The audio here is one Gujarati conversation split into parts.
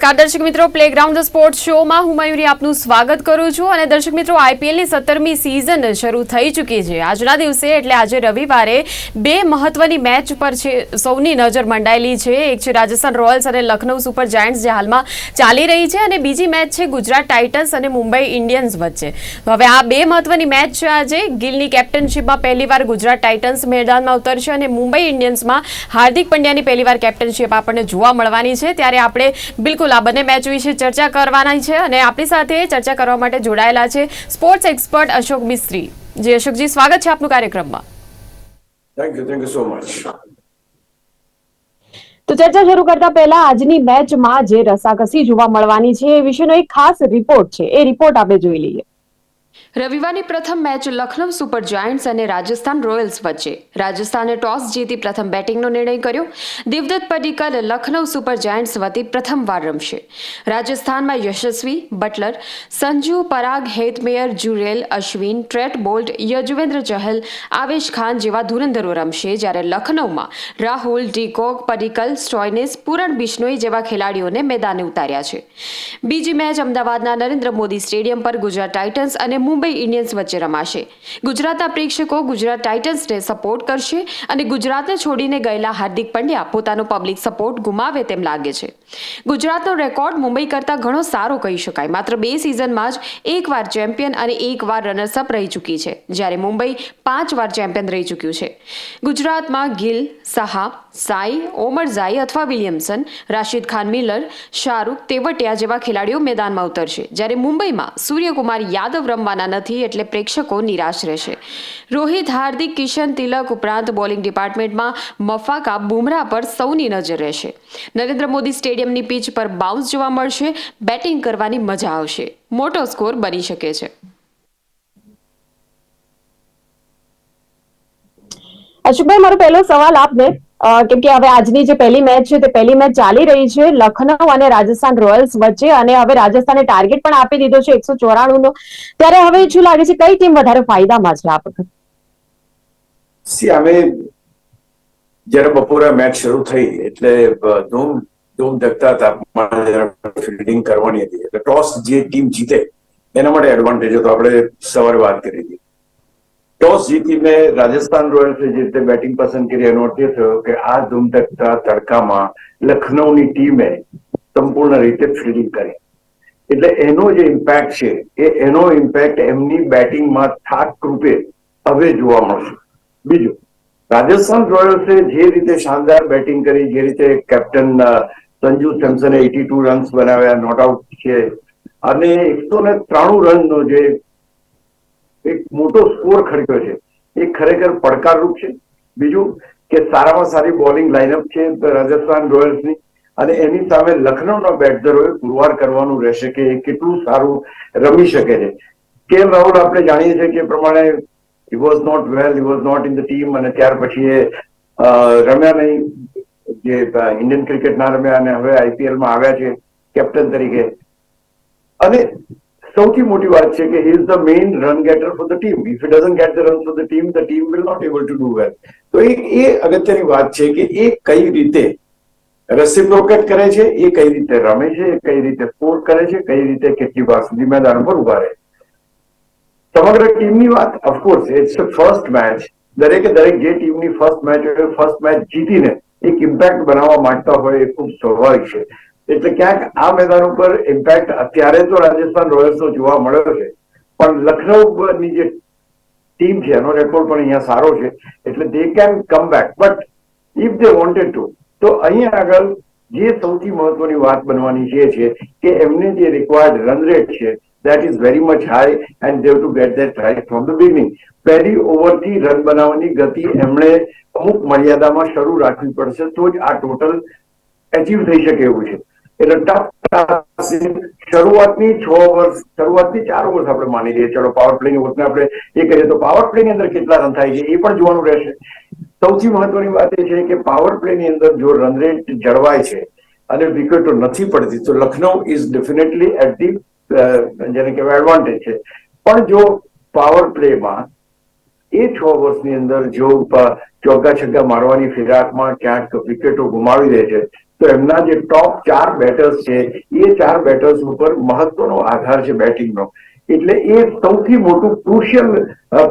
નમસ્કાર, દર્શક મિત્રો. પ્લેગ્રાઉન્ડ સ્પોર્ટ શોમાં હું મયુરી આપનું સ્વાગત કરું છું અને દર્શક મિત્રો આઈપીએલની સત્તરમી સિઝન શરૂ થઈ ચૂકી છે. આજના દિવસે એટલે આજે રવિવારે બે મહત્વની મેચ પર છે, સૌની નજર મંડાયેલી છે. એક છે રાજસ્થાન રોયલ્સ અને લખનૌ સુપર જાયન્ટ્સ જે હાલમાં ચાલી રહી છે અને બીજી મેચ છે ગુજરાત ટાઇટન્સ અને મુંબઈ ઇન્ડિયન્સ વચ્ચે. હવે આ બે મહત્વની મેચ છે આજે. ગિલની કેપ્ટનશીપમાં પહેલીવાર ગુજરાત ટાઇટન્સ મેદાનમાં ઉતરશે અને મુંબઈ ઇન્ડિયન્સમાં હાર્દિક પંડ્યાની પહેલીવાર કેપ્ટનશીપ આપણને જોવા મળવાની છે. ત્યારે આપણે બિલકુલ આ બંને મેચ વિશે ચર્ચા કરવાની છે અને આપણી સાથે ચર્ચા કરવા માટે જોડાયેલા છે સ્પોર્ટ્સ એક્સપર્ટ અશોક મિસ્ત્રી. જે અશોકજી સ્વાગત છે આપનું કાર્યક્રમમાં. Thank you thank you so much તો ચર્ચા શરૂ કરતા પહેલા આજની મેચમાં જે રસાકસી જોવા મળવાની છે એ વિશેનો એક ખાસ રિપોર્ટ છે. એ રિપોર્ટ આપણે જોઈ લઈએ. રવિવારની પ્રથમ મેચ લખનૌ સુપર જાયન્ટ્સ અને રાજસ્થાન રોયલ્સ વચ્ચે. રાજસ્થાને ટોસ જીતી પ્રથમ બેટિંગનો નિર્ણય કર્યો. દેવદત્ત પડીકલ લખનૌ સુપર જાયન્ટ્સ વતી પ્રથમવાર રમશે. રાજસ્થાનમાં Yashasvi, Buttler, Sanju Parag, Hetmyer, Jurel, Ashwin, Trent Boult, Yuzvendra Chahal, Avesh Khan જેવા ધુરંધરો રમશે જ્યારે લખનૌમાં Rahul, de Kock, Padikkal, Stoinis, Pooran Bishnoi જેવા ખેલાડીઓને મેદાને ઉતાર્યા છે. બીજી મેચ અમદાવાદના નરેન્દ્ર મોદી સ્ટેડિયમ પર ગુજરાત ટાઇટન્સ અને મુંબઈ ઇન્ડિયન્સ વચ્ચે રમાશે. ગુજરાતના પ્રેક્ષકો ગુજરાત ટાઇટન્સને સપોર્ટ કરશે અને ગુજરાતને છોડીને ગયેલા હાર્દિક પંડ્યા પોતાનો પબ્લિક સપોર્ટ ગુમાવે તેમ લાગે છે. ગુજરાતનો રેકોર્ડ મુંબઈ કરતાં ઘણો સારો કહી શકાય. માત્ર બે સિઝનમાં જ એકવાર ચેમ્પિયન અને એકવાર રનર્સઅપ રહી ચૂકી છે, જ્યારે મુંબઈ પાંચ વાર ચેમ્પિયન રહી ચૂક્યું છે. ગુજરાતમાં ગિલ, સહા, સાઈ, ઓમર ઝાઈ અથવા વિલિયમસન, રાશિદ ખાન મિલર, શાહરૂખ, તેવટિયા જેવા ખેલાડીઓ મેદાનમાં ઉતરશે. જ્યારે મુંબઈમાં સૂર્યકુમાર યાદવ રમવાના નથી એટલે પ્રેક્ષકો નિરાશ રહેશે. રોહિત, હાર્દિક, કિશન, તિલક ઉપરાંત બોલિંગ ડિપાર્ટમેન્ટમાં મફાકા બુમરાહ પર સૌની નજર રહેશે. નરેન્દ્ર મોદી સ્ટેડિયમની પીચ પર બાઉન્સ જોવા મળશે. બેટિંગ કરવાની મજા આવશે. મોટો સ્કોર બની શકે છે. અશોકભાઈ, મારો પહેલો સવાલ આપને. કેમ કે હવે આજની જે પહેલી મેચ છે તે પહેલી મેચ ચાલી રહી છે લખનઉ અને રાજસ્થાન રોયલ્સ વચ્ચે અને હવે રાજસ્થાને ટાર્ગેટ પણ આપી દીધો છે એકસો ચોરાણું નો ત્યારે હવે શું લાગે છે, કઈ ટીમ વધારે ફાયદામાં છે આ વખત? અમે જ્યારે બપોરે મેચ શરૂ થઈ એટલે ધૂમ ધૂમ ધકતા તાપમાન ફિલ્ડિંગ કરવાની હતી. એટલે ટોસ જે ટીમ જીતે, એના માટે એડવાન્ટેજ હતો. આપણે સવારે વાત કરી હતી. ટોસ જીતીને રાજસ્થાન રોયલ્સે જે રીતે બેટિંગ પસંદ કરી એનો અર્થ થયો કે આ ધૂમધકતા, તડકામાં લખનૌની ટીમે સંપૂર્ણ રીતે ફિલ્ડિંગ કરી. એટલે એનો જે ઇમ્પેક્ટ છે, એ એનો ઇમ્પેક્ટ એમની બેટિંગમાં થાક રૂપે હવે જોવા મળશે. બીજું, રાજસ્થાન રોયલ્સે જે રીતે શાનદાર બેટિંગ કરી, જે રીતે કેપ્ટન સંજુ સેમસને એટી ટુ રન્સ બનાવ્યા નોટ આઉટ છે. અને એકસો ને ત્રાણું રનનો જે એક મોટો સ્કોર ખરીદ્યો છે. એ ખરેખર પડકારરૂપ છે. બીજું કે સારામાં સારી બોલિંગ લાઇનઅપ છે રાજસ્થાન રોયલ્સની અને એની સામે લખનૌના બેટસરોએ પુરવાર કરવાનું રહેશે કે એ કેટલું સારું રમી શકે છે. કે રાહુલ, આપણે જાણીએ છીએ કે પ્રમાણે he was not well he was not in the team અને ત્યાર પછી એ રમ્યા નહીં. જે ઇન્ડિયન ક્રિકેટ ના રમ્યા અને હવે આઈપીએલમાં આવ્યા છે કેપ્ટન તરીકે. અને સૌથી મોટી વાત છે કે is the main run getter for the team if it doesn't get the run for the team the team will not able to do well તો એક એ અગત્યની વાત છે કે એ કઈ રીતે રેસિપ્રોકેટ કરે છે, એ કઈ રીતે રમે છે, એ કઈ રીતે સ્કોર કરે છે, કઈ રીતે કેટલી વાર સુધી મેદાન પર ઊભા રહે. સમગ્ર ટીમની વાત ઓફકોર્સ ઇટ્સ ફર્સ્ટ મેચ દરેકે દરેક જે ટીમની ફર્સ્ટ મેચ હોય ફર્સ્ટ મેચ જીતીને એક ઇમ્પેક્ટ બનાવવા માંગતા હોય એ ખૂબ સ્વાભાવિક છે. એટલે ક્યાંક આ મેદાન ઉપર ઇમ્પેક્ટ અત્યારે તો રાજસ્થાન રોયલ્સનો જોવા મળ્યો છે. પણ લખનૌની જે ટીમ છે, એનો રેકોર્ડ પણ અહીંયા સારો છે. એટલે they can come back but if they wanted to તો અહીંયા આગળ જે સૌથી મહત્વની વાત બનવાની જે છે કે એમને જે રિક્વાયર્ડ રન રેટ છે that is very much high and they've to get get that from the beginning. પહેલી ઓવરથી રન બનાવવાની ગતિ એમણે અમુક મર્યાદામાં શરૂ રાખવી પડશે, તો જ આ ટોટલ એચીવ થઈ શકે એવું છે. એટલે શરૂઆતની છ વર્ષ, શરૂઆતની ચાર વર્ષ આપણે માની લઈએ. ચલો પાવર પ્લે ની ઓવરને આપણે એ કરીએ તો પાવર પ્લે ની અંદર કેટલા રન થાય છે એ પણ જોવાનું રહેશે. સૌથી મહત્વની વાત એ છે કે પાવર પ્લે ની અંદર જો રન રેટ જળવાય છે અને વિકેટો નથી પડતી, તો Lucknow is definitely at the જેને કહેવાય એડવાન્ટેજ છે. પણ જો પાવર પ્લેમાં એ છ વર્ષની અંદર જો ચોગ્ગા છગ્ગા મારવાની ફિરાકમાં ક્યાંક વિકેટો ગુમાવી દે છે તો એમના જે ટોપ ચાર બેટર્સ છે, એ ચાર બેટર્સ ઉપર મહત્વનો આધાર છે બેટિંગનો એટલે એ સૌથી મોટું ક્રુશિયલ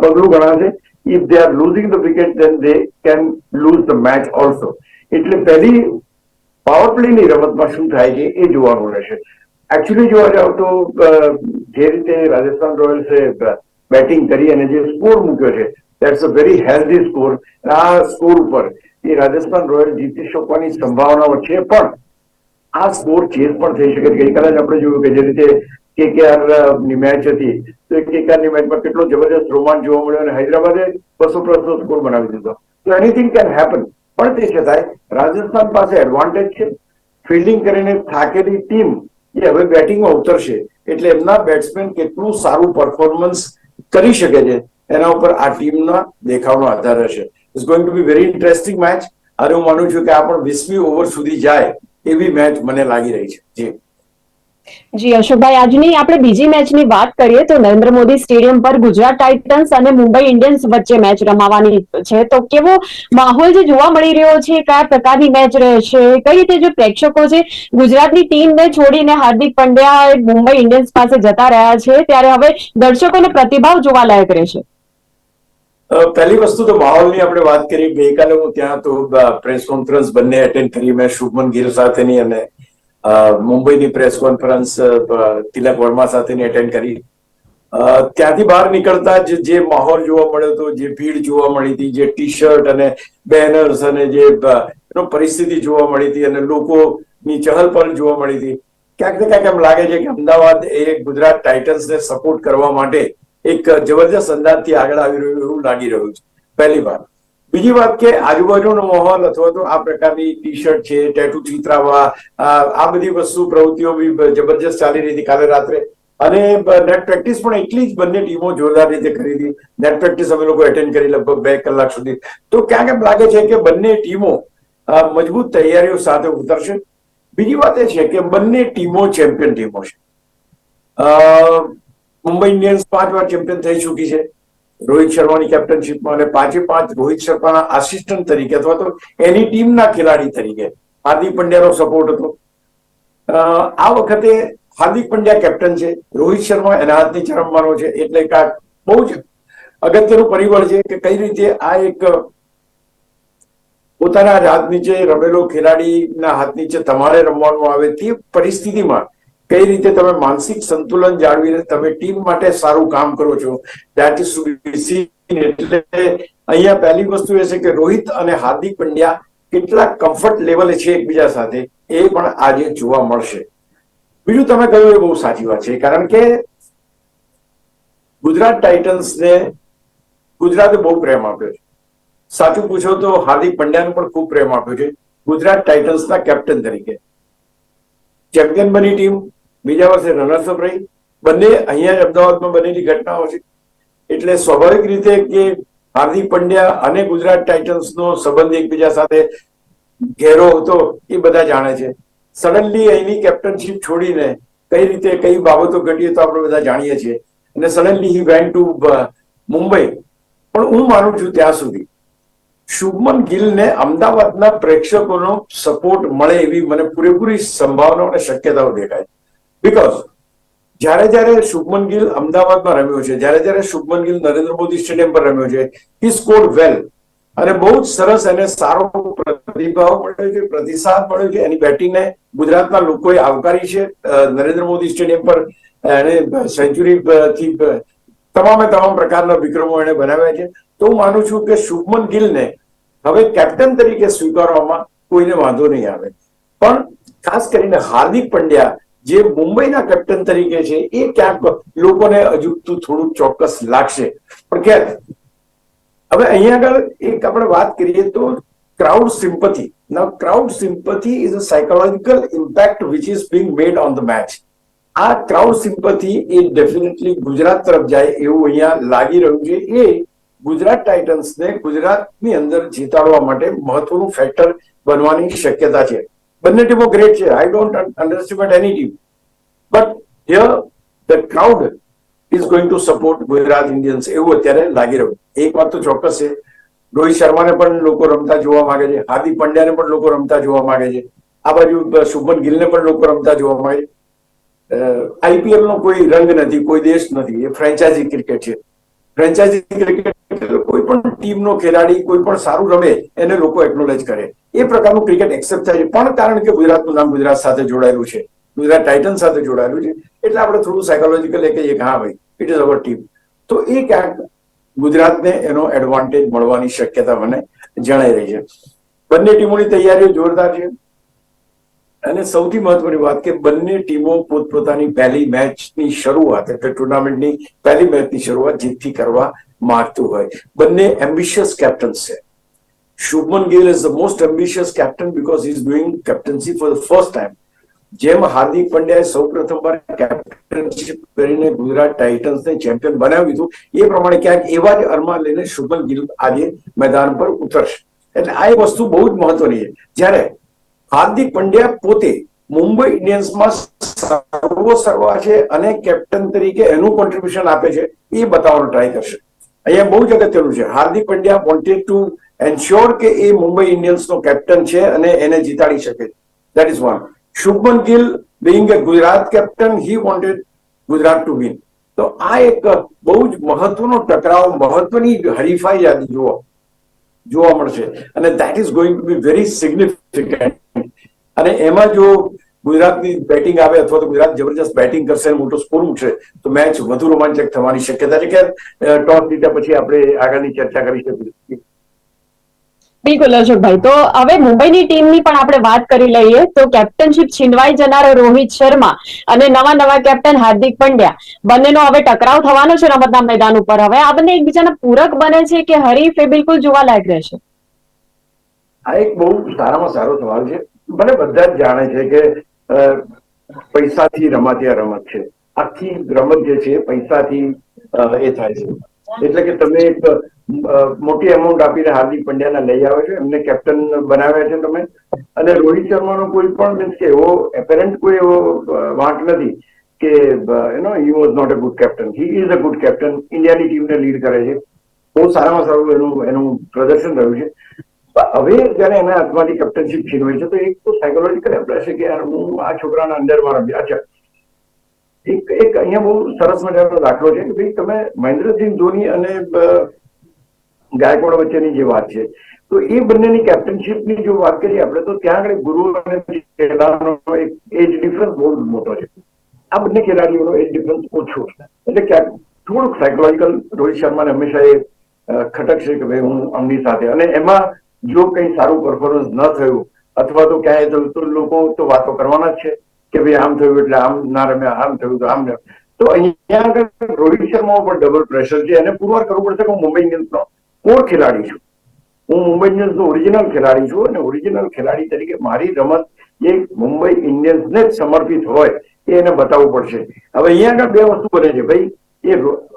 પગલું ગણાશે. If they are losing the wicket then they can lose the match also એટલે પહેલી પાવર પ્લેની રમતમાં શું થાય છે, એ જોવાનું રહેશે. એકચ્યુઅલી જોવા જાવ તો જે રીતે રાજસ્થાન રોયલ્સે બેટિંગ કરી અને જે સ્કોર મૂક્યો છે that's a very healthy score આ સ્કોર ઉપર એ રાજસ્થાન રોયલ જીતી શકવાની સંભાવનાઓ છે, પણ આ સ્કોર ચેન્જ પણ થઈ શકે છે. જ આપણે જોયું કે જે રીતે કેકેઆરની મેચ હતી, તો કેકેઆરની મેચમાં કેટલો જબરદસ્ત રોમાંચ જોવા મળ્યો અને હૈદરાબાદે બસો પ્લસ સ્કોર બનાવી દીધો. તો એનીથિંગ કેન હેપન, પણ તે છતાંય રાજસ્થાન પાસે એડવાન્ટેજ છે. ફિલ્ડિંગ કરીને થાકેલી ટીમ એ હવે બેટિંગમાં ઉતરશે, એટલે એમના બેટ્સમેન કેટલું સારું પરફોર્મન્સ કરી શકે છે, એના ઉપર આ ટીમના દેખાવનો આધાર રહેશે. It's going to be very interesting match અને હું માનું છું કે આ પણ વીસમી ઓવર સુધી જાય એવી મેચ મને લાગી રહી છે. જી. જી, અશોકભાઈ, આજની આપણે બીજી મેચની વાત કરીએ તો નરેન્દ્ર મોદી સ્ટેડિયમ પર ગુજરાત ટાઇટન્સ અને મુંબઈ ઇન્ડિયન્સ વચ્ચે મેચ રમાવાની છે. તો કેવો માહોલ જે જોવા મળી રહ્યો છે, કયા પ્રકારની મેચ રહેશે, કઈ રીતે જે પ્રેક્ષકો છે ગુજરાતની ટીમને છોડીને હાર્દિક પંડ્યા મુંબઈ ઇન્ડિયન્સ પાસે જતા રહ્યા છે, ત્યારે હવે દર્શકોનો પ્રતિભાવ જોવા લાયક રહેશે. પહેલી વસ્તુ તો માહોલની આપણે વાત કરી ગઈકાલે હું ત્યાં તો પ્રેસ કોન્ફરન્સ બંને અટેન્ડ કરી. મેં શુભમન ગીર સાથેની અને મુંબઈની પ્રેસ કોન્ફરન્સ તિલક વર્મા સાથેની અટેન્ડ કરી. ત્યાંથી બહાર નીકળતા જ જે માહોલ જોવા મળ્યો હતો, જે ભીડ જોવા મળી હતી, જે ટી શર્ટ અને બેનર્સ અને જે એનો પરિસ્થિતિ જોવા મળી હતી અને લોકોની ચહલ પહલ જોવા મળી હતી. ક્યાંક ને ક્યાંક એમ લાગે છે કે અમદાવાદ એ ગુજરાત ટાઇટન્સને સપોર્ટ કરવા માટે એક જબરજસ્ત અંદાજથી આગળ આવી રહ્યું, એવું લાગી રહ્યું છે, પહેલી વાત. બીજી વાત કે આજુબાજુનો માહોલ અથવા તો આ પ્રકારની ટી શર્ટ છે ટેટુ ચિત્રાવા, આ બધી વસ્તુ પ્રવૃત્તિઓ બી જબરજસ્ત ચાલી રહી હતી કાલે રાત્રે. અને નેટ પ્રેક્ટિસ પણ એટલી જ બંને ટીમો જોરદાર રીતે કરી હતી. નેટ પ્રેક્ટિસ અમે લોકો એટેન્ડ કરી લગભગ બે કલાક સુધી. તો ક્યાંક એમ લાગે છે કે બંને ટીમો મજબૂત તૈયારીઓ સાથે ઉતરશે. બીજી વાત એ છે કે બંને ટીમો ચેમ્પિયન ટીમો છે. મુંબઈ ઇન્ડિયન્સ પાંચ વાર ચેમ્પિયન થઈ ચૂકી છે. રોહિત શર્માની કેપ્ટનશીપમાં અને પાંચે પાંચ રોહિત શર્માના આસિસ્ટન્ટ તરીકે અથવા તો એની ટીમના ખેલાડી તરીકે હાર્દિક પંડ્યાનો સપોર્ટ હતો. આ વખતે હાર્દિક પંડ્યા કેપ્ટન છે. રોહિત શર્મા એના હાથની ચરમવાનો છે. એટલે કાંઈક બહુ જ અગત્યનું પરિબળ છે કે કઈ રીતે આ એક પોતાના હાથ નીચે રમેલો ખેલાડીના હાથ નીચે તમારે રમવાનું આવે તે પરિસ્થિતિમાં કઈ રીતે તમે માનસિક સંતુલન જાળવીને તમે ટીમ માટે સારું કામ કરો છો? દેટ ઇઝ એટલે અહીંયા પહેલી વસ્તુ એ છે કે રોહિત અને હાર્દિક પંડ્યા કેટલા કમ્ફર્ટ લેવલે છે એકબીજા સાથે. એ પણ આજે જોવા મળશે. બીજું તમે કહ્યું એ બહુ સાચી વાત છે. કારણ કે ગુજરાત ટાઇટન્સને ગુજરાતે બહુ પ્રેમ આપ્યો છે. સાચું પૂછો તો હાર્દિક પંડ્યાને પણ ખૂબ પ્રેમ આપ્યો છે. ગુજરાત ટાઇટન્સના કેપ્ટન તરીકે. ચેમ્પિયન બની ટીમ બીજા વર્ષે રનર્સઅપ રહી બંને અહીંયા જ અમદાવાદમાં બનેલી ઘટનાઓ છે. એટલે સ્વાભાવિક રીતે કે હાર્દિક પંડ્યા અને ગુજરાત ટાઇટન્સનો સંબંધ એકબીજા સાથે ઘેરો હતો એ બધા જાણે છે. સડનલી અહીંની કેપ્ટનશીપ છોડીને કઈ રીતે કઈ બાબતો ઘટીએ તો આપણે બધા જાણીએ છીએ. અને suddenly he went to Mumbai. પણ હું માનું છું ત્યાં સુધી શુભમન ગિલને અમદાવાદના પ્રેક્ષકોનો સપોર્ટ મળે એવી મને પૂરેપૂરી સંભાવનાઓ અને શક્યતાઓ દેખાય બીકોઝ જ્યારે જ્યારે શુભમન ગિલ અમદાવાદમાં રમ્યો છે, જ્યારે જ્યારે શુભમન ગિલ નરેન્દ્ર મોદી સ્ટેડિયમ પર રમ્યો છે હી સ્કોર વેલ અને બહુ જ સરસ એને સારો પ્રતિભાવ મળ્યો છે, પ્રતિસાદ મળ્યો છે એની બેટિંગને ગુજરાતના લોકોએ આવકારી છે નરેન્દ્ર મોદી સ્ટેડિયમ પર એને સેન્ચુરી થી તમામે તમામ પ્રકારના વિક્રમો એને બનાવ્યા છે. તો હું માનું છું કે શુભમન ગિલને હવે કેપ્ટન તરીકે સ્વીકારવામાં કોઈને વાંધો નહીં આવે. પણ ખાસ કરીને હાર્દિક પંડ્યા જે મુંબઈના કેપ્ટન તરીકે છે, એ ક્યાંક લોકોને અજુકતું થોડું ચોક્કસ લાગશે. પણ કે હવે અહીંયા આગળ એક આપણે વાત કરીએ તો crowd sympathy now, crowd sympathy is a psychological impact which is being made on the match. આ ક્રાઉડ સિમ્પથી એ ડેફિનેટલી ગુજરાત તરફ જાય એવું અહીંયા લાગી રહ્યું છે. એ ગુજરાત ટાઇટન્સને ગુજરાતની અંદર જીતાડવા માટે મહત્વનું ફેક્ટર બનવાની શક્યતા છે. બંને ટીમો ગ્રેટ છે. I don't underestimate any team but here the crowd is going to support Gujarat Indians એવું અત્યારે લાગી રહ્યું. એક વાત તો ચોક્કસ છે. રોહિત શર્માને પણ લોકો રમતા જોવા માંગે છે. હાર્દિક પંડ્યાને પણ લોકો રમતા જોવા માંગે છે. આ બાજુ શુભમન ગિલને પણ લોકો રમતા જોવા મળે આઈપીએલ નો કોઈ રંગ નથી, કોઈ દેશ નથી. એ ફ્રેન્ચાઇઝી ક્રિકેટ છે. ફ્રેન્ચાઇઝી ક્રિકેટ કોઈ પણ ટીમનો ખેલાડી કોઈ પણ સારું રમે, એને લોકો એકનોલેજ કરે. એ પ્રકારનું ક્રિકેટ એક્સેપ્ટ થાય છે. પણ કારણ કે ગુજરાતનું નામ ગુજરાત સાથે જોડાયેલું છે, ગુજરાત ટાઇટન સાથે જોડાયેલું છે, એટલે આપણે થોડું સાયકોલોજીકલ એ કહીએ કે હા ભાઈ ઇટ ઇઝ અવર ટીમ તો એ ક્યાંક ગુજરાતને એનો એડવાન્ટેજ મળવાની શક્યતા મને જણાઈ રહી છે. બંને ટીમોની તૈયારીઓ જોરદાર છે. અને સૌથી મહત્વની વાત કે બંને ટીમો પોતપોતાની પહેલી મેચની શરૂઆત એટલે ટુર્નામેન્ટની પહેલી મેચની શરૂઆત જીતથી કરવા માંગતું હોય. બંને એમ્બિશિયસ કેપ્ટન્સ છે. Shubman Gill is the most ambitious captain because he is doing captaincy for the first time જેમ હાર્દિક પંડ્યાએ સૌ પ્રથમવાર કેપ્ટનશીપ કરીને ગુજરાત ટાઇટન્સને ચેમ્પિયન બનાવ્યું હતું એ પ્રમાણે ક્યાંક એવા જ અરમાન લઈને શુભમન ગિલ આજે મેદાન પર ઉતરશે. એટલે આ એક વસ્તુ બહુ જ મહત્વની છે. જ્યારે હાર્દિક પંડ્યા પોતે મુંબઈ ઇન્ડિયન્સમાં સર્વો સર્વા છે અને કેપ્ટન તરીકે એનું કોન્ટ્રીબ્યુશન આપે છે, એ બતાવવાનો ટ્રાય કરશે. અહીંયા બહુ જ અગત્યનું છે. Hardik Pandya wanted to ensure કે એ મુંબઈ ઇન્ડિયન્સનો કેપ્ટન છે અને એને જીતાડી શકે. That is one Shubman Gill being a Gujarat captain he wanted Gujarat to win તો આ એક બહુ જ મહત્વનો ટકરાવ, મહત્વની હરીફાઈ યાદી જુઓ જોવા મળશે. અને that is going to be very significant અને એમાં જો ગુજરાતની બેટિંગ આવે અથવા તો ગુજરાત જબરજસ્ત બેટિંગ કરશે મોટો સ્કોર ઉઠશે, તો મેચ વધુ રોમાંચક થવાની શક્યતા છે. કે ટોસ જીત્યા પછી આપણે આગળની ચર્ચા કરી શકીએ. બિલકુલ, અશોકભાઈ. તો હવે મુંબઈની ટીમની પણ આપણે વાત કરી લઈએ તો કેપ્ટનશીપ છીનવાઈ જનારો રોહિત શર્મા અને નવા નવા કેપ્ટન હાર્દિક પંડ્યા. બંનેનો હવે ટકરાવ થવાનો છે રમતના મેદાન ઉપર. હવે આ બંને એકબીજાના પૂરક બને છે કે હરીફ એ બિલકુલ જોવાલાયક રહેશે? આ એક બહુ સારામાં સારો સવાલ છે. મને બધા જ જાણે છે કે પૈસાથી રમાતી રમત છે. આખી રમત જે છે પૈસાથી એ થાય છે. એટલે કે તમે એક મોટી અમાઉન્ટ આપીને હાર્દિક પંડ્યાના લઈ આવે છે, એમને કેપ્ટન બનાવ્યા છે તમે. અને રોહિત શર્માનો કોઈ પણ મીન્સ કે એવો એપેરન્ટ કોઈ એવો વાંટ નથી કે you he was not a good captain he is a good captain ઇન્ડિયાની ટીમને લીડ કરે છે. બહુ સારામાં સારું એનું એનું પ્રદર્શન રહ્યું છે. હવે જયારે એના હાથમાંથી કેપ્ટનશીપ છીનવાય છે, તો એક તો સાયકોલોજીકલ એપ્લાય છે કે યાર હું આ છોકરાના અંડરમાં રમ્યા. અચ્છા એક એક અહીંયા બહુ સરસ મજાનો દાખલો છે કે ભાઈ તમે મહેન્દ્રસિંહ ધોની અને ગાયકવાડ વચ્ચેની જે વાત છે, તો એ બંનેની કેપ્ટનશીપની જો વાત કરીએ, આપણે તો ત્યાં આગળ ગુરુ અને ખેલાડીનો એક એજ ડિફરન્સ બહુ મોટો છે. આ બંને ખેલાડીઓનો એજ ડિફરન્સ ઓછો છે. એટલે ક્યાંક થોડુંક સાયકોલોજીકલ રોહિત શર્માને હંમેશા એ ખટક છે કે ભાઈ હું આમની સાથે. અને એમાં જો કંઈ સારું પરફોર્મન્સ ન થયું, અથવા તો ક્યાંય થયું તો લોકો તો વાતો કરવાના જ છે. કે ભાઈ આમ થયું એટલે આમ, ના રમ્યા, આમ થયું તો આમ તો અહીંયા આગળ રોહિત શર્મા ઉપર ડબલ પ્રેશર છે. એને પુરવાર કરવું પડશે કે હું મુંબઈ ઇન્ડિયન્સનો કોર ખેલાડી છું. હું મુંબઈ ઇન્ડિયન્સનો ઓરિજિનલ ખેલાડી છું અને ઓરિજિનલ ખેલાડી તરીકે મારી રમત એ મુંબઈ ઇન્ડિયન્સને જ સમર્પિત હોય એ એને બતાવવું પડશે. હવે અહીંયા આગળ બે વસ્તુ બને છે. ભાઈ, એ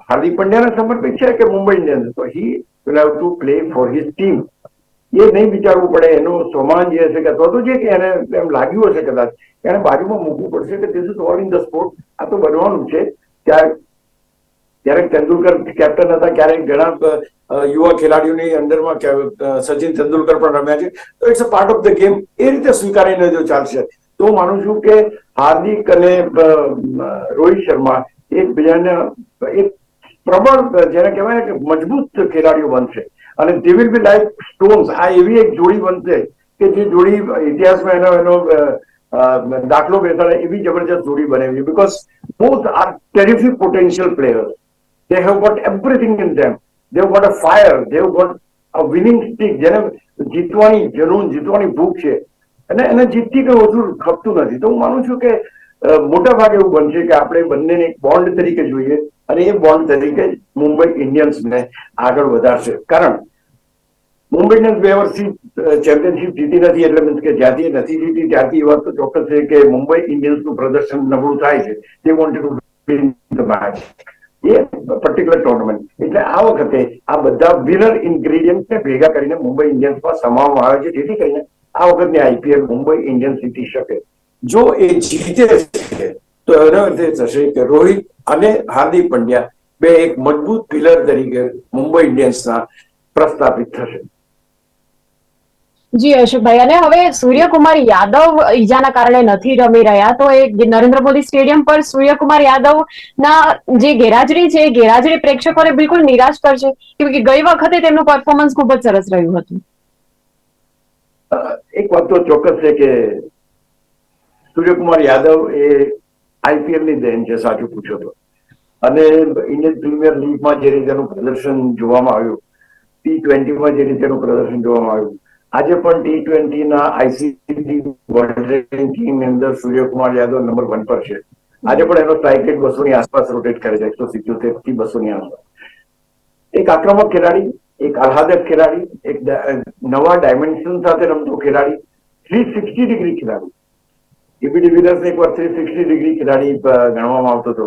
હાર્દિક પંડ્યાને સમર્પિત છે કે મુંબઈ ઇન્ડિયન્સ તો he will have to play for his team એ નહીં વિચારવું પડે, એનું સમાન જે હશે કે અથવા તો જે કે એને એમ લાગ્યું હશે કદાચ. એને બાજુમાં મૂકવું પડશે કે this is all in the sport આ તો બનવાનું છે. ત્યારે ક્યારેક તેંડુલકર કેપ્ટન હતા, ક્યારેક ઘણા યુવા ખેલાડીઓની અંદરમાં સચિન તેંડુલકર પણ રમ્યા છે. તો it's a part of the game એ રીતે સ્વીકારીને જો ચાલશે. તો હું માનું છું કે હાર્દિક અને રોહિત શર્મા એકબીજાને એક પ્રબળ, જેને કહેવાય કે મજબૂત ખેલાડીઓ બનશે. અને they will be like stones આ એવી એક જોડી બનશે કે જે જોડી ઇતિહાસમાં એનો એનો અ, અ, દાખલો બેસાડે એવી જબરજસ્ત જોડી બનેવી because both are terrific potential players they have got everything in them. They've got a fire. They've got a winning streak જેને જીતવાની જરૂર જીતવાની ભૂખ છે. અને એને જીતથી કઈ ઓછું ખપતું નથી. તો હું માનું છું કે અ, મોટા ભાગે એવું બનશે કે આપણે બંનેને એક બોન્ડ તરીકે જોઈએ અને એ બોન્ડ તરીકે મુંબઈ ઇન્ડિયન્સને આગળ વધારશે. કારણ મુંબઈ ઇન્ડિયન્સ બે વર્ષથી ચેમ્પિયનશિપ જીતી નથી એટલે મીન્સ કે જ્યાંથી નથી જીતી, ત્યાંથી એ વાત તો ચોક્કસ છે કે મુંબઈ ઇન્ડિયન્સનું પ્રદર્શન નબળું થાય છે. તે wanted to a particular tournament એટલે આ વખતે આ બધા વિનર ઇન્ગ્રેડિયન્ટને ભેગા કરીને મુંબઈ ઇન્ડિયન્સમાં સમાવવામાં આવે છે. જેથી કરીને આ વખતની આઈપીએલ મુંબઈ ઇન્ડિયન્સ જીતી શકે. જો એ જીતે છે તો એનો અર્થ થશે કે રોહિત અને હાર્દિક પંડ્યા બે એક મજબૂત પિલર તરીકે મુંબઈ ઇન્ડિયન્સના પ્રસ્થાપિત થશે. જી અશોકભાઈ અને હવે સૂર્યકુમાર યાદવ ઈજાના કારણે નથી રમી રહ્યા તો એ નરેન્દ્ર મોદી સ્ટેડિયમ પર સૂર્યકુમાર યાદવ ના જે ગેરહાજરી છે એ ગેરહાજરી પ્રેક્ષકોને બિલકુલ નિરાશ કરશે કેમ કે ગઈ વખતે તેમનું પરફોર્મન્સ ખૂબ જ સરસ રહ્યું હતું. એક વાત તો ચોક્કસ છે કે સૂર્યકુમાર યાદવ એ આઈપીએલની દેન છે, સાચું પૂછો તો. અને ઇન્ડિયન પ્રીમિયર લીગમાં જે રીતેનું પ્રદર્શન જોવામાં આવ્યું, ટી ટ્વેન્ટીમાં જે રીતેનું પ્રદર્શન જોવામાં આવ્યું, આજે પણ ટી ટ્વેન્ટીના આઈસીસી વર્લ્ડ રેન્કિંગની અંદર સૂર્યકુમાર યાદવ નંબર વન પર છે. આજે પણ એનો સ્ટ્રાઇક રેટ બસો ની આસપાસ રોટેટ કરે છે, એકસો સિત્યોતેરથી બસો ની આસપાસ. એક આક્રમક ખેલાડી, એક આહલાદક ખેલાડી, એક નવા ડાયમેન્શન સાથે રમતો ખેલાડી, થ્રી સિક્સટી ડિગ્રી ખેલાડી. એબી ડિવિલિયર્સને એક થ્રી સિક્સટી ડિગ્રી ખેલાડી ગણવામાં આવતો હતો.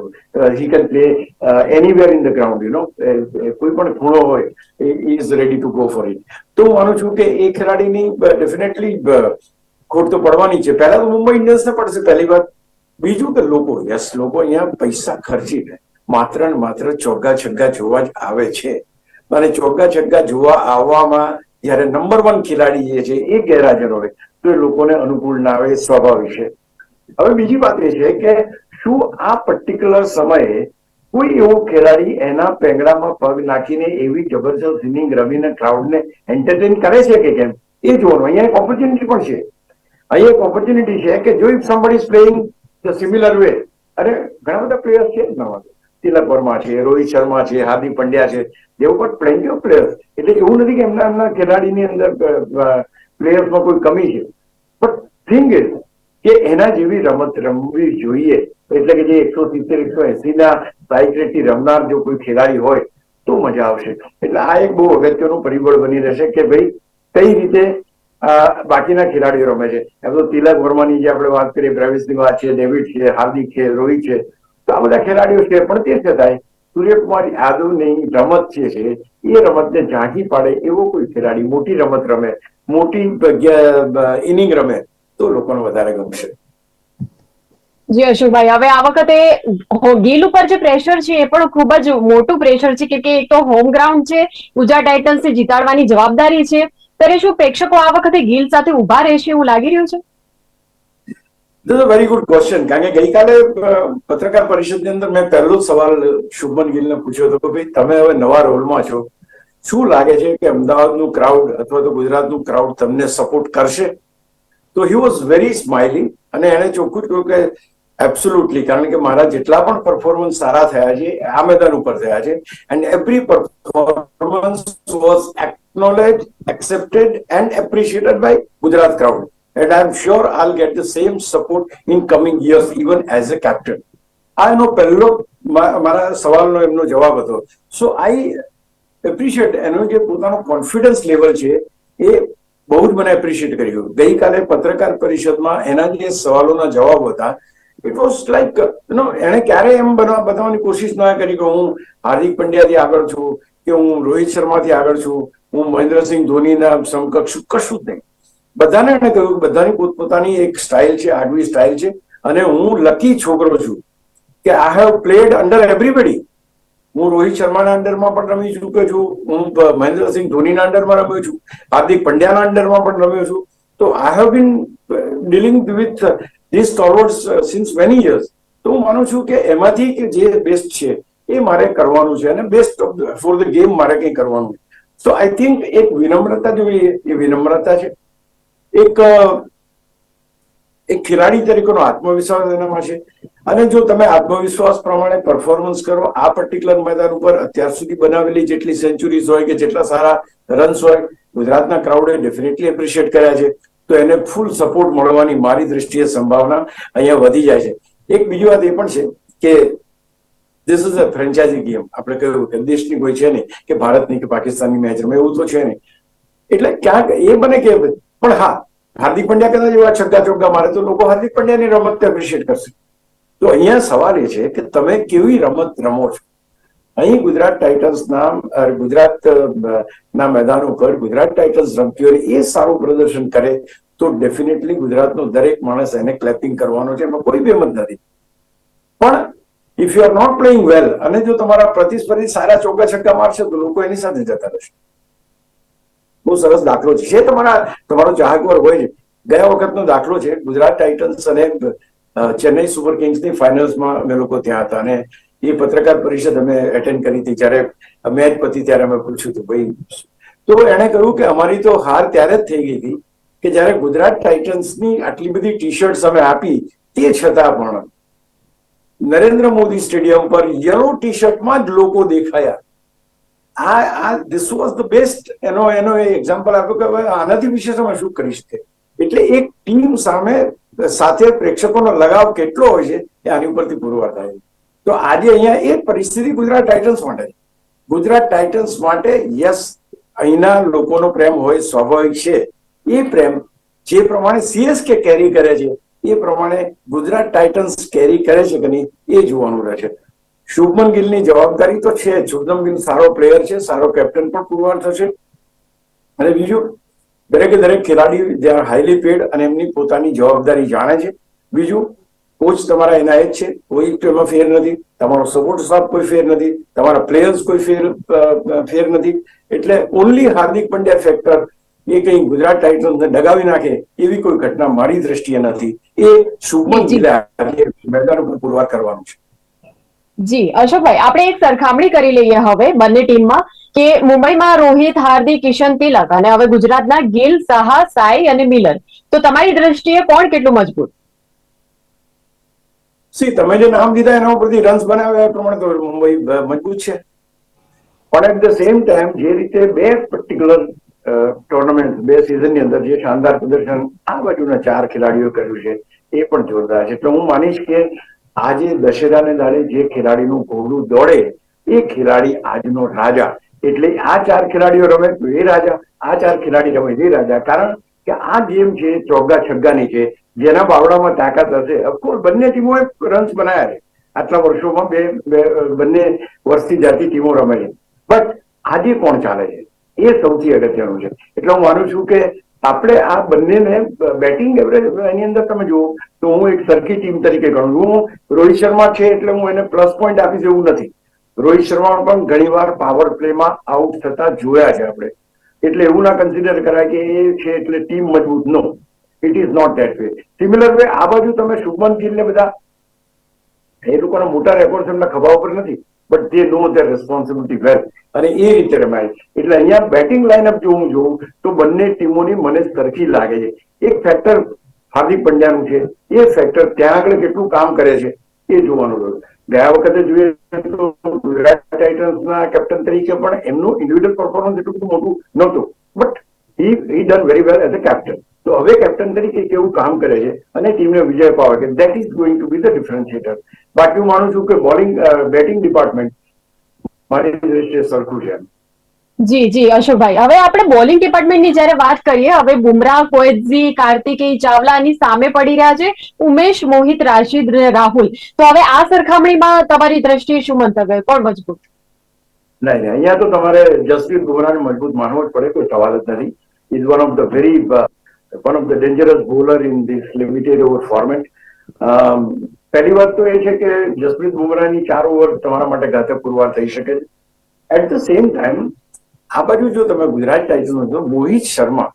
He can play anywhere in the ground you know કોઈ પણ ખૂણો હોય is ready to go for it તો હું માનું છું કે એ ખેલાડીની ડેફિનેટલી ખોટ તો પડવાની છે. પહેલા તો મુંબઈ ઇન્ડિયન્સને પડશે પહેલી વાત, બીજું કે લોકો યસ લોકો અહીંયા પૈસા ખર્ચીને માત્ર ને માત્ર ચોગ્ગા છગ્ગા જોવા જ આવે છે. અને ચોગ્ગા છગ્ગા જોવા આવવામાં જ્યારે નંબર વન ખેલાડી જે છે, એ ગેરહાજર હોય, તો એ લોકોને અનુકૂળ ના આવે સ્વાભાવિક છે. હવે બીજી વાત એ છે કે શું આ પર્ટિક્યુલર સમયે કોઈ એવો ખેલાડી એના પેંગડામાં પગ નાખીને એવી જબરજસ્ત ઇનિંગ રમીને ક્રાઉડને એન્ટરટેન કરે છે કે કેમ? એ જોવાનું. અહીંયા એક ઓપોર્ચ્યુનિટી પણ છે. અહીંયા એક ઓપોર્ચ્યુનિટી છે કે જો if somebody playing the similar way અરે, ઘણા બધા પ્લેયર્સ છે નવા તિલક વર્મા છે, રોહિત શર્મા છે, હાર્દિક પંડ્યા છે. દેવ પણ પ્લેન્ટી ઓફ પ્લેયર્સ એટલે એવું નથી કે એમના એમના ખેલાડીની અંદર પ્લેયર્સમાં કોઈ કમી છે. બટ થિંગ ઇઝ કે એના જેવી રમત રમવી જોઈએ. એટલે કે જે એકસો સિત્તેર, એકસો એસી ના સ્ટ્રાઇક રેટથી રમનાર જો કોઈ ખેલાડી હોય, તો મજા આવશે. એટલે આ એક બહુ અગત્યનું પરિબળ બની રહેશે કે ભાઈ કઈ રીતે બાકીના ખેલાડીઓ રમે છે. એમ તો તિલક વર્માની જે આપણે વાત કરીએ પ્રવેશની વાત છે, ડેવિડ છે, હાર્દિક છે, રોહિત છે, તો આ બધા ખેલાડીઓ છે, પણ તે છતાંય સૂર્યકુમાર યાદવની રમત જે છે, એ રમતને ઝાંકી પાડે એવો કોઈ ખેલાડી મોટી રમત રમે, મોટી ઇનિંગ રમે તો લોકોને વધારે ગમશે. જી અશોકભાઈ હવે આ વખતે ગિલ ઉપર જે પ્રેશર છે એ પણ ખૂબ જ મોટું પ્રેશર છે કે એક તો હોમ ગ્રાઉન્ડ છે ગુજરાત ટાઇટન્સને જીતાડવાની જવાબદારી છે. ત્યારે શું પ્રેક્ષકો આ વખતે ગિલ સાથે ઊભા રહેશે એવું લાગી રહ્યું છે? This a very good question કારણ કે ગઈકાલે પત્રકાર પરિષદની અંદર મેં પહેલો જ સવાલ શુભમન ગિલને પૂછ્યો હતો કે ભાઈ તમે હવે નવા રોલમાં છો. શું લાગે છે કે અમદાવાદનું ક્રાઉડ અથવા તો ગુજરાતનું ક્રાઉડ તમને સપોર્ટ કરશે? તો હી વોઝ વેરી સ્માઇલિંગ અને એણે ચોખ્ખું કહ્યું કે એબ્સોલ્યુટલી કારણ કે મારા જેટલા પણ પરફોર્મન્સ સારા થયા છે, આ મેદાન ઉપર થયા છે. And every performance was acknowledge accepted and appreciated by Gujarat crowd and I am sure all get the same support in coming years even as a captain આ એનો પહેલો મારા સવાલનો એમનો જવાબ હતો. સો આઈ એપ્રિશિએટ એનો જે પોતાનો કોન્ફિડન્સ લેવલ છે, એ બહુ જ મને એપ્રિશિએટ કર્યું. ગઈકાલે પત્રકાર પરિષદમાં એના જે સવાલોના જવાબ હતા ઇટ વોઝ લાઈક નો એણે ક્યારે એમ બનવા બતાવવાની કોશિશ ના કરી કે હું હાર્દિક પંડ્યાથી આગળ છું કે હું રોહિત શર્માથી આગળ છું, હું મહેન્દ્રસિંહ ધોનીના સમકક્ષ કશું જ નહીં. બધાને એને કહ્યું બધાની પોતપોતાની એક સ્ટાઇલ છે, આગવી સ્ટાઇલ છે, અને હું લકી છોકરો છું કે I have played under everybody હું રોહિત શર્માના અંડરમાં પણ રમી ચૂક્યો છું? હું મહેન્દ્રસિંહ ધોનીના અંડરમાં રમ્યો છું. હાર્દિક પંડ્યાના અંડરમાં પણ રમ્યો છું. તો I have been dealing with this stalwarts since many years તો હું માનું છું કે એમાંથી કે જે બેસ્ટ છે, એ મારે કરવાનું છે અને બેસ્ટ ફોર ધ ગેમ મારે કંઈ કરવાનું છે. તો આઈ થિંક એક વિનમ્રતા જોઈએ એ વિનમ્રતા છે. એક એક ખેલાડી તરીકેનો આત્મવિશ્વાસ એનામાં છે. અને જો તમે આત્મવિશ્વાસ પ્રમાણે પરફોર્મન્સ કરો, આ પર્ટિક્યુલર મેદાન ઉપર અત્યાર સુધી બનાવેલી જેટલી સેન્ચુરીઝ હોય કે જેટલા સારા રન્સ હોય, ગુજરાતના ક્રાઉડે ડેફિનેટલી એપ્રિશિએટ કર્યા છે. તો એને ફૂલ સપોર્ટ મળવાની મારી દ્રષ્ટિએ સંભાવના અહીંયા વધી જાય છે. એક બીજી વાત એ પણ છે કે this is a franchise game આપણે કહ્યું કે દેશની કોઈ છે નહીં કે ભારતની કે પાકિસ્તાનની મેચ રમે એવું તો છે નહીં. એટલે ક્યાંક એ બને કે પણ હા હાર્દિક પંડ્યા કદાચ એવા છગ્ગા ચોગ્ગા મારે તો લોકો હાર્દિક પંડ્યાની રમત એપ્રિશિએટ કરશે. તો અહીંયા સવાલ એ છે કે તમે કેવી રમત રમો છો? અહીં ગુજરાત ટાઇટન્સના અ, ગુજરાત ના મેદાન ઉપર ગુજરાત ટાઇટન્સ રમતી હોય એ સારું પ્રદર્શન કરે તો ડેફિનેટલી ગુજરાતનો દરેક માણસ એને ક્લેપિંગ કરવાનો છે એમાં કોઈ બેમત નથી. પણ if you are not playing well અને જો તમારા પ્રતિસ્પર્ધી સારા ચોગ્ગા છગ્ગા મારશે તો લોકો એની સાથે જતા રહેશે. બહુ સરસ દાખલો છે. જે તમારા, તમારો ચાહક વર્ગ હોય છે. ગયા વખતનો દાખલો છે. ગુજરાત ટાઇટન્સ અને ચેન્નઈ સુપર કિંગ્સની ફાઇનલ્સમાં અમે લોકો ત્યાં હતા અને એ પત્રકાર પરિષદ અમે એટેન્ડ કરી હતી. જ્યારે મેચ પતી ત્યારે અમે પૂછ્યું હતું, ભાઈ, તો એણે કહ્યું કે અમારી તો હાર ત્યારે જ થઈ ગઈ હતી કે જ્યારે ગુજરાત ટાઇટન્સની આટલી બધી ટી શર્ટ્સ અમે આપી, તે છતાં પણ નરેન્દ્ર મોદી સ્ટેડિયમ પર યલો ટી શર્ટમાં જ લોકો દેખાયા. આ આ ધીસ વોઝ ધ બેસ્ટ એનો એનો એક્ઝામ્પલ આપ્યો કે આનાથી વિશેષ અમે શું કરી શકીએ? એટલે એક ટીમ સામે સાથે પ્રેક્ષકોનો લગાવ કેટલો હોય છે, એ આની ઉપરથી પુરવાર થાય છે. તો આજે અહીંયા એ પરિસ્થિતિ ગુજરાત ટાઇટન્સ માટે ગુજરાત ટાઇટન્સ માટે યસ અહીંના લોકોનો પ્રેમ હોય, સ્વાભાવિક છે. એ પ્રેમ જે પ્રમાણે સીએસકે કેરી કરે છે, એ પ્રમાણે ગુજરાત ટાઇટન્સ કેરી કરે છે કે નહીં, એ જોવાનું રહેશે. શુભમન ગિલની જવાબદારી તો છે. શુભમન ગિલ સારો પ્લેયર છે સારો કેપ્ટન પણ પુરવાર થશે. અને બીજું દરેકે દરેક ખેલાડી જે હાઈલી પેડ અને એમની પોતાની જવાબદારી જાણે છે. બીજું કોચ તમારા એના જ છે. કોઈ એમાં ફેર નથી. તમારો સપોર્ટ સ્ટાફ કોઈ ફેર નથી. તમારા પ્લેયર્સ કોઈ ફેર ફેર નથી. એટલે ઓનલી હાર્દિક પંડ્યા ફેક્ટર એ કઈ ગુજરાત ટાઇટન્સને ડગાવી નાખે એવી કોઈ ઘટના મારી દ્રષ્ટિએ નથી. એ શુભમન જી, જી. ગિલે આજે મેદાન ઉપર પુરવાર કરવાનું છે. જી, અશોકભાઈ, આપણે એક સરખામણી કરી લઈએ હવે બંને ટીમમાં કે મુંબઈમાં રોહિત, હાર્દિક, કિશન તિલક અને હવે ગુજરાતના ગિલ, સાહા, સાઈ અને મિલન. તો તમારી દ્રષ્ટિએ કોણ કેટલું મજબૂત? સી, તમે જે નામ દીધા એના ઉપરથી રન્સ બનાવ્યા એ પ્રમાણે તો મુંબઈ મજબૂત છે. પણ એટ ધ સેમ ટાઈમ જે રીતે બે પર્ટિક્યુલર ટુર્નામેન્ટ બે સિઝનની અંદર જે શાનદાર પ્રદર્શન આ બાજુના ચાર ખેલાડીઓ કર્યું છે, એ પણ જોરદાર છે. એટલે હું માનીશ કે આજે દશેરાને દાડે જે ખેલાડીનું ઘોડું દોડે, એ ખેલાડી આજનો રાજા. એટલે આ ચાર ખેલાડીઓ રમે તો એ રાજા, આ ચાર ખેલાડી રમે એ રાજા. કારણ કે આ ગેમ છે ચોગ્ગા છગ્ગાની છે, જેના બાવડામાં તાકાત હશે. અફકોર્સ બંને ટીમોએ રન્સ બનાવ્યા છે. આટલા વર્ષોમાં બે- બંને વર્ષથી જાતી ટીમો રમે છે. બટ આજે કોણ ચાલે છે? એ સૌથી અગત્યનું છે. એટલે હું માનું છું કે આપણે આ બંનેને બેટિંગ એવરેજ એની અંદર તમે જુઓ તો હું એક સરખી ટીમ તરીકે ગણું છું. રોહિત શર્મા છે એટલે હું એને પ્લસ પોઈન્ટ આપીશ એવું નથી. રોહિત શર્મા પણ ઘણીવાર પાવર પ્લેમાં આઉટ થતા જોયા છે આપણે. એટલે એવું ના કન્સિડર કરાય કે એ છે એટલે ટીમ મજબૂત. No it is not that way similar way આ બાજુ તમે શુભમન ગિલ ને બધા, એ લોકોના મોટા રેકોર્ડ એમના ખભા ઉપર નથી. But they know their responsibility well અને એ રીતે રમાય એટલે અહીંયા બેટિંગ લાઇનઅપ જો હું જોઉં, તો બંને ટીમોની મને સરખી લાગે છે. એક ફેક્ટર હાર્દિક પંડ્યાનું છે, એ ફેક્ટર ત્યાં આગળ કેટલું કામ કરે છે, એ જોવાનું રહ્યું. ગયા વખતે જોઈએ તો ગુજરાત ટાઇટન્સના કેપ્ટન તરીકે પણ એમનું ઇન્ડિવિડ્યુઅલ પરફોર્મન્સ એટલું બધું મોટું નહોતું. But he he done very well as a captain તો હવે કેપ્ટન તરીકે કેવું કામ કરે છે? અને ટીમને વિજય પાવે છે. That is going to be the differentiator બાકી હું માનું છું કે બોલિંગ બેટિંગ ડિપાર્ટમેન્ટ મારી દ્રષ્ટિએ સરખું છે જી જી અશોકભાઈ. હવે આપણે બોલિંગ ડિપાર્ટમેન્ટની જ્યારે વાત કરીએ હવે બુમરાહ કોએત્ઝી કાર્તિકેય ચાવલાની સામે પડી રહ્યા છે. ઉમેશ મોહિત રાશિદ રાહુલ. તો હવે આ સરખામણીમાં તમારી દ્રષ્ટિએ શું મંતવ્ય કોણ મજબૂત? નહીં નહીં. અહીંયા તો તમારે જસપ્રીત બુમરાહને મજબૂત માનવો જ પડે કોઈ સવાલ જ નથી. Is one of the very one of the dangerous bowler in this limited over format પહેલી વાત તો એ છે કે જસપ્રીત બુમરાહની ચાર ઓવર તમારા માટે ઘાતક પુરવાર થઈ શકે છે. એટ ધ સેમ ટાઈમ આ બાજુ જો તમે ગુજરાત ટાઇટન્સ જો Mohit Sharma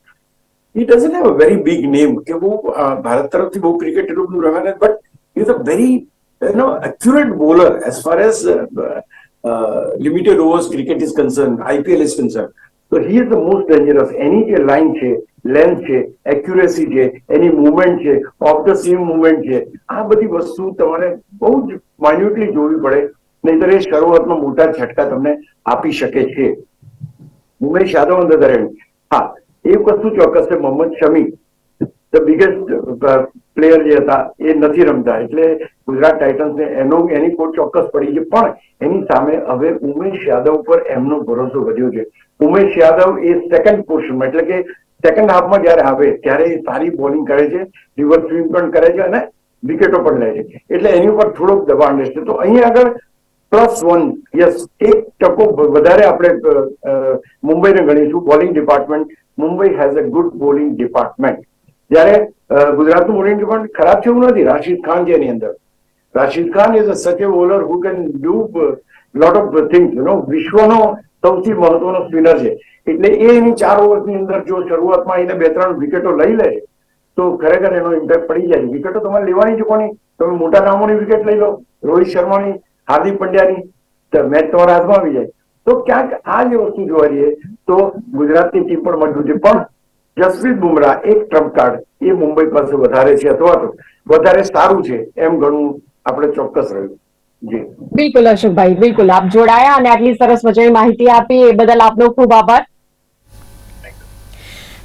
he doesn't have a very big name કે બહુ ભારત તરફથી બહુ ક્રિકેટ બધું રમે નથી but is a very you know accurate bowler as far as limited overs cricket is concern IPL is is concerned. તો he is the most dangerous એની જે લાઈન છે લેન્થ છે એક્યુરેસી છે એની મુવમેન્ટ છે ઓફ ધ સીમ મુવમેન્ટ છે આ બધી વસ્તુ તમારે બહુ જ માઇન્યુટલી જોવી પડે. નહીતર એ શરૂઆતમાં મોટા ઝટકા તમને આપી શકે છે. ઉમેશ યાદવ ધ હા, એક વસ્તુ ચોક્કસ છે, Mohammed Shami. The biggest player જે હતા, એ નથી રમતા. એટલે ગુજરાત ટાઇટન્સને એનો, એની ખોટ ચોક્કસ પડી છે. પણ એની સામે હવે ઉમેશ યાદવ પર એમનો ભરોસો વધ્યો છે. ઉમેશ યાદવ એ સેકન્ડ પોર્શનમાં એટલે કે સેકન્ડ હાફમાં જયારે આવે, ત્યારે એ સારી બોલિંગ કરે છે રિવર્સ સ્વિંગ પણ કરે છે અને વિકેટો પણ લે છે. એટલે એની ઉપર થોડોક દબાણ રહેશે. તો અહીં આગળ પ્લસ વન યસ એક ટકો વધારે આપણે મુંબઈને ગણીશું. Bowling department Mumbai has a good bowling department જ્યારે ગુજરાતનું બોલિંગ ડિપાર્ટમેન્ટ ખરાબ છે નથી, રાશિદ ખાન છે એની અંદર. Rashid Khan is a such a bowler who can do lot of things you know વિશ્વનો સૌથી મહત્વનો સ્પિનર છે. એટલે એ એની ચાર ઓવરની અંદર જો શરૂઆતમાં એને બે ત્રણ વિકેટો લઈ લે, તો ખરેખર એનો ઇમ્પેક્ટ પડી જાય. વિકેટો તમારે લેવાની જ કોની? તમે મોટા નામોની વિકેટ લઈ લો, રોહિત શર્માની, હાર્દિક પંડ્યાની મેચ તમારા હાથમાં આવી જાય. તો ક્યાંક આ જે વસ્તુ જોવા જઈએ, તો ગુજરાતની ટીમ પણ મજબૂત છે. પણ જસપ્રીત બુમરાહ એક ટ્રમ્પ કાર્ડ એ મુંબઈ પાસે વધારે છે અથવા તો વધારે સારું છે એમ ઘણું આપણે ચોક્કસ રહ્યું. બિલકુલ અશોકભાઈ, બિલકુલ. આપ જોડાયા અને આટલી સરસ મજાની માહિતી આપી. એ બદલ આપનો ખૂબ આભાર.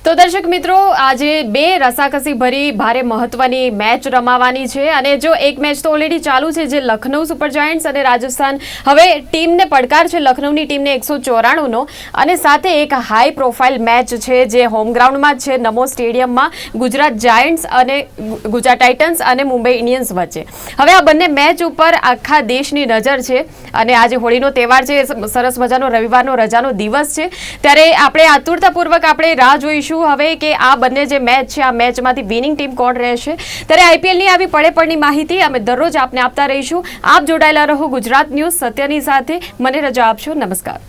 તો દર્શક મિત્રો, આજે બે રસાકસી ભરી ભારે મહત્વની મેચ રમાવાની છે અને જો એક મેચ તો ઓલરેડી ચાલુ છે, જે લખનઉ સુપર જાયન્ટ્સ અને રાજસ્થાન. હવે ટીમને પડકાર છે, લખનઉની ટીમને એકસો ચોરાણુંનો અને સાથે એક હાઈ પ્રોફાઇલ મેચ છે, જે હોમ ગ્રાઉન્ડમાં જ છે, નમો સ્ટેડિયમમાં ગુજરાત જાયન્ટ્સ અને ગુજરાત ટાઇટન્સ અને મુંબઈ ઇન્ડિયન્સ વચ્ચે. હવે આ બંને મેચ ઉપર આખા દેશની નજર છે અને આજે હોળીનો તહેવાર છે, સરસ મજાનો રવિવારનો રજાનો દિવસ છે. ત્યારે આપણે આતુરતાપૂર્વક આપણે રાહ જોઈશું હવે કે આ બંને જે મેચ છે, આ મેચમાંથી વિનિંગ ટીમ કોણ રહેશે? ત્યારે આઈપીએલની આવી પડે પડની માહિતી અમે દરરોજ આપને આપતા રહીશું. આપ જોડાયેલા રહો ગુજરાત ન્યૂઝ સત્યની સાથે. મને રજા આપશો. નમસ્કાર.